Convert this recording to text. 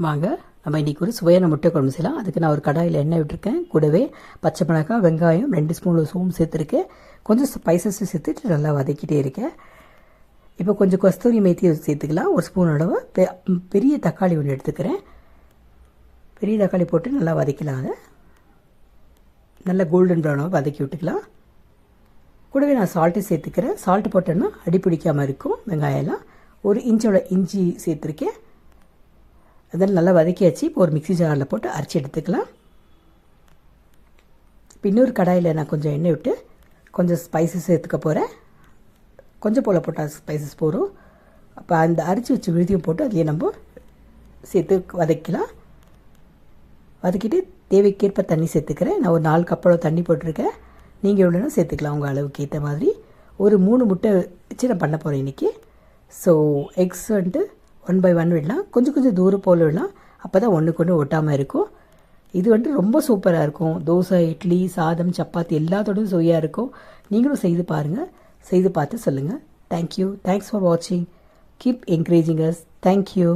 வாங்க நம்ம இன்றைக்கி ஒரு சுவையான முட்டை குழம்பு செய்யலாம். அதுக்கு நான் ஒரு கடாயில் எண்ணெய் விட்டுருக்கேன். கூடவே பச்சை மிளகாய் வெங்காயம் ரெண்டு ஸ்பூன் சோம்பு சேர்த்துருக்கேன். கொஞ்சம் ஸ்பைசஸும் சேர்த்துட்டு நல்லா வதக்கிட்டே இருக்கேன். இப்போ கொஞ்சம் கஸ்தூரி மேத்தி சேர்த்துக்கலாம். ஒரு ஸ்பூன் அளவு. பெ- பெரிய தக்காளி ஒன்று எடுத்துக்கிறேன். பெரிய தக்காளி போட்டு நல்லா வதக்கலாம் அதை. நல்லா கோல்டன் ப்ரௌனாக வதக்கி விட்டுக்கலாம். கூடவே நான் சால்ட்டு சேர்த்துக்கிறேன். சால்ட்டு போட்டேன்னா அடி பிடிக்காமல் இருக்கும். வெங்காயம்லாம் ஒரு இன்ச்சோட இஞ்சி சேர்த்துருக்கேன். அதெல்லாம் நல்லா வதக்கியாச்சு இப்போ ஒரு மிக்ஸி ஜாரில் போட்டு அரைச்சி எடுத்துக்கலாம். இப்போ இன்னொரு கடாயில் நான் கொஞ்சம் எண்ணெய் விட்டு கொஞ்சம் ஸ்பைசஸ் சேர்த்துக்க போகிறேன் கொஞ்சம் போல் போட்டால் ஸ்பைசஸ் போகிறோம் அப்போ அந்த அரிச்சு வச்சு விழுதியும் போட்டு அதையே நம்ம சேர்த்து வதக்கலாம். வதக்கிட்டு தேவைக்கேற்ப தண்ணி சேர்த்துக்கிறேன். நான் ஒரு நாலு கப்பளவு தண்ணி போட்டிருக்கேன். நீங்கள் எவ்வளோனா சேர்த்துக்கலாம். உங்கள் அளவுக்கு ஏற்ற மாதிரி. ஒரு மூணு முட்டை வச்சு நான் பண்ண போகிறேன் இன்றைக்கி ஸோ எக்ஸ் வந்துட்டு ஒன் பை ஒன் விடலாம். கொஞ்சம் கொஞ்சம் தூரம் போல் விடலாம். அப்போ தான் ஒன்றுக்கு ஒன்று ஒட்டாமல் இருக்கும். இது வந்துட்டு ரொம்ப சூப்பராக இருக்கும். தோசை இட்லி சாதம் சப்பாத்தி எல்லாத்தோடும் சுவையாக இருக்கும். நீங்களும் செய்து பாருங்கள் செய்து பார்த்து சொல்லுங்கள் தேங்க்யூ தேங்க்ஸ் ஃபார் வாட்சிங் keep encouraging us thank you